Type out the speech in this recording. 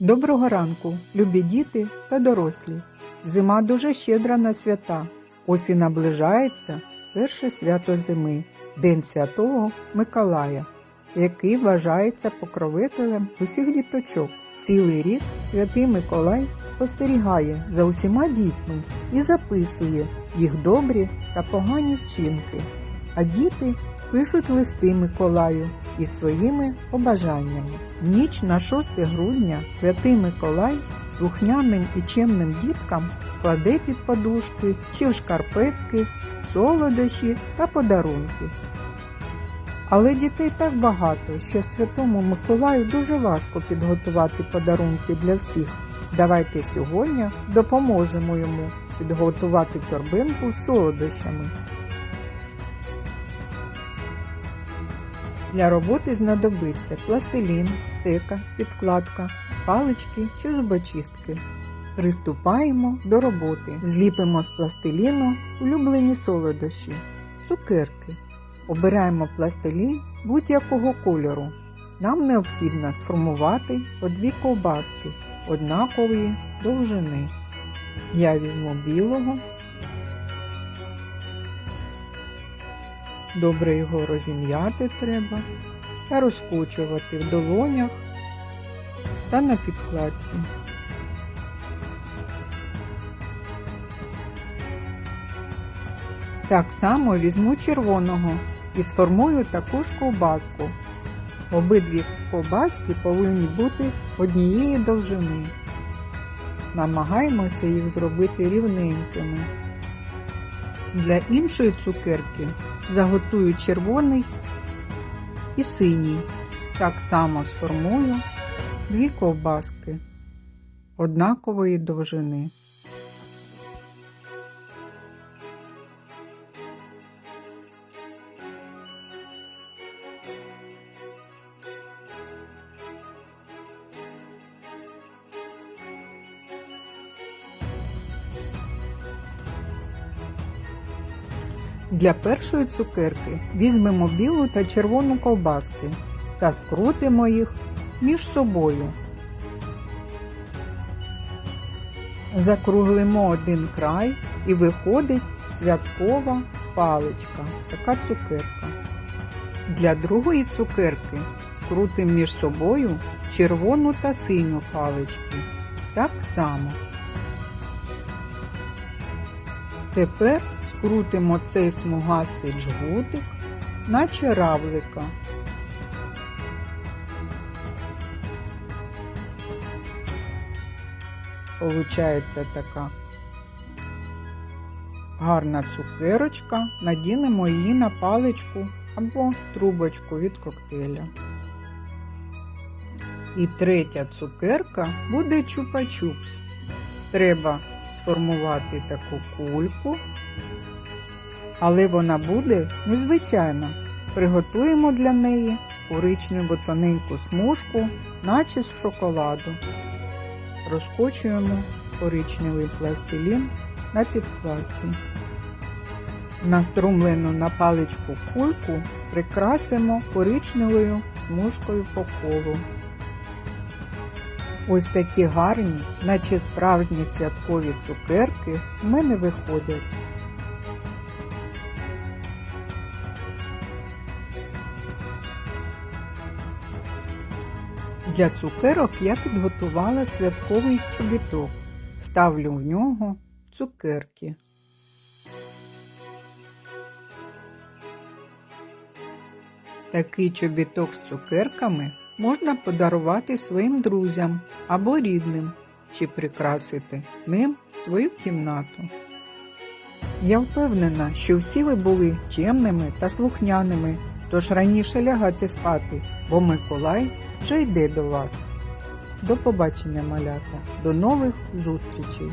Доброго ранку, любі діти та дорослі. Зима дуже щедра на свята. Ось і наближається перше свято зими День Святого Миколая, який вважається покровителем усіх діточок. Цілий рік святий Миколай спостерігає за усіма дітьми і записує їх добрі та погані вчинки. А діти пишуть листи Миколаю із своїми побажаннями. Ніч на 6 грудня святий Миколай слухняним і чемним діткам кладе під подушки чи шкарпетки, солодощі та подарунки. Але дітей так багато, що святому Миколаю дуже важко підготувати подарунки для всіх. Давайте сьогодні допоможемо йому підготувати торбинку солодощами. Для роботи знадобиться пластилін, стека, підкладка, палички чи зубочистки. Приступаємо до роботи. Зліпимо з пластиліну улюблені солодощі, цукерки. Обираємо пластилін будь-якого кольору. Нам необхідно сформувати по дві ковбаски однакової довжини. Я візьму білого. Добре його розім'яти треба та розкочувати в долонях та на підкладці. Так само візьму червоного і сформую таку ковбаску. Обидві ковбаски повинні бути однієї довжини. Намагаємося їх зробити рівненькими. Для іншої цукерки заготую червоний і синій. Так само сформую дві ковбаски однакової довжини. Для першої цукерки візьмемо білу та червону ковбаски та скрутимо їх між собою. Закруглимо один край і виходить святкова паличка, така цукерка. Для другої цукерки скрутимо між собою червону та синю палички. Так само. Тепер скрутимо цей смугастий джгутик, наче равлика. Получається така гарна цукерочка, надінемо її на паличку або трубочку від коктейля. І третя цукерка буде чупа-чупс. Треба сформувати таку кульку, але вона буде незвичайна. Приготуємо для неї коричневу тоненьку смужку, наче з шоколаду. Розкочуємо коричневий пластилін на підкладці. Наструмлену на паличку кульку прикрасимо коричневою смужкою по колу. Ось такі гарні, наче справжні святкові цукерки в мене виходять. Для цукерок я підготувала святковий чобіток. Ставлю в нього цукерки. Такий чобіток з цукерками можна подарувати своїм друзям або рідним чи прикрасити ним свою кімнату. Я впевнена, що всі ви були чемними та слухняними, тож раніше лягати спати, бо Миколай вже йде до вас. До побачення, малята, до нових зустрічей!